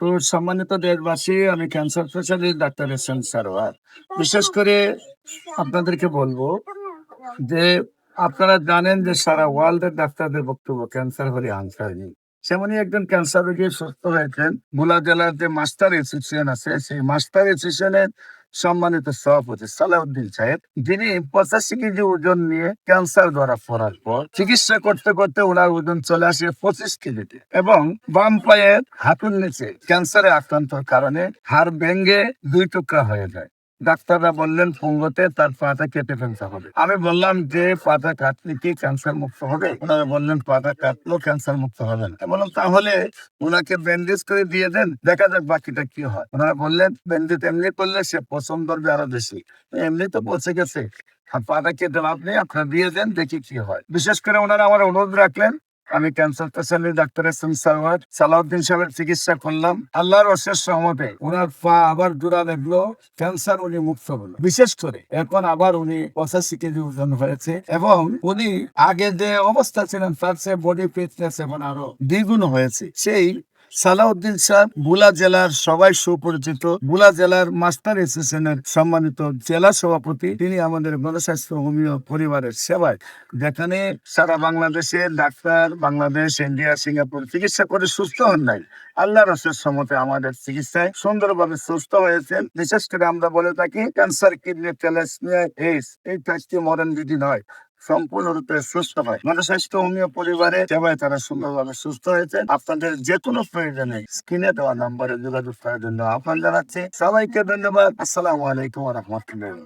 তো সম্মানিত দেশবাসী, আমি cancer specialist doctor S Sarwar. বিশেষ করে আপনাদেরকে বলব যে আপনারা জানেন যে সারা ওয়ার্ল্ডের ডাক্তারদের বক্তব্য ক্যান্সার হলে আনসার নেই। সেমনই একজন ক্যান্সার রোগী সুস্থ হয়েছেন, ভোলা জেলার যে মাস্টার অ্যাসোসিয়েশন আছে, সেই মাস্টার অ্যাসোসিয়েশনের সম্মানিত সভাপতি সালাউদ্দিন সাহেব, যিনি পঁচাশি কেজি ওজন নিয়ে ক্যান্সার ধরা পড়ার পর চিকিৎসা করতে করতে ওনার ওজন চলে আসে পঁচিশ কেজিতে এবং বাম পায়ের হাঁটুর নিচে ক্যান্সারে আক্রান্তর কারণে হাড় ভেঙ্গে দুই টুকরা হয়ে যায়। ডাক্তাররা বললেন ফুঙ্গতে তার পাটা কেটে ফেলতে হবে। আমি বললাম যে পাটা কাটলে কি ক্যান্সার মুক্ত হবে? ওনারা বললেন, পাটা কাটলেও ক্যান্সার মুক্ত হবে না। বললাম, তাহলে ওনাকে ব্যান্ডেজ করে দিয়ে দেন, দেখা যাক বাকিটা কি হয়। ওনারা বললেন ব্যান্ডেজ এমনি করলে সে পছন্দ করবে আরও বেশি। এমনি তো পৌঁছে গেছে। পাটা কেটে লাভ নেই, আপনারা দিয়ে দেন, দেখি কি হয়। বিশেষ করে ওনারা আমার অনুরোধ রাখলেন আমি cancer specialist doctor S M Salauddin সাহেবের চিকিৎসা করলাম। আল্লাহর অশেষ সহমতে ওনার পা আবার জোড়া লাগল ক্যান্সার উনি মুক্ত হলো। বিশেষ করে এখন আবার উনি পঁচাশি কেজি ওজন হয়েছে এবং উনি আগে যে অবস্থা ছিলেন, তার সে বডি ফিটনেস এখন আরও দ্বিগুণ হয়েছে। সেই সালাউদ্দিন সাহেব বুলা জেলার সবাই সুপরিচিত। বুলা জেলার মাস্টার অ্যাসোসিয়েশনের সম্মানিত জেলা সভাপতি। তিনি আমাদের গণস্বাস্থ্য হোমিও পরিবারের সেবায়, যেখানে সারা বাংলাদেশে ডাক্তার, বাংলাদেশ, ইন্ডিয়া, সিঙ্গাপুর চিকিৎসা করে সুস্থ হন নাই। আল্লাহ রসের সমতে আমাদের চিকিৎসায় সুন্দরভাবে সুস্থ হয়েছেন। বিশেষ করে আমরা বলে থাকি, ক্যান্সার, কিডনি টেলেসমিয়া এইস এই চারটি মরণ বিধি নয় সম্পূর্ণরূপে সুস্থ হয়। গণস্বাস্থ্য হোমিও পরিবারে সেবায় তারা সুন্দরভাবে সুস্থ হয়েছেন আপনাদের যে কোনো প্রয়োজনে স্ক্রিনে দেওয়া নম্বরে যোগাযোগ করার জন্য আহ্বান জানাচ্ছি। সবাইকে ধন্যবাদ। আসসালামু আলাইকুম রহমতুল্লাহ।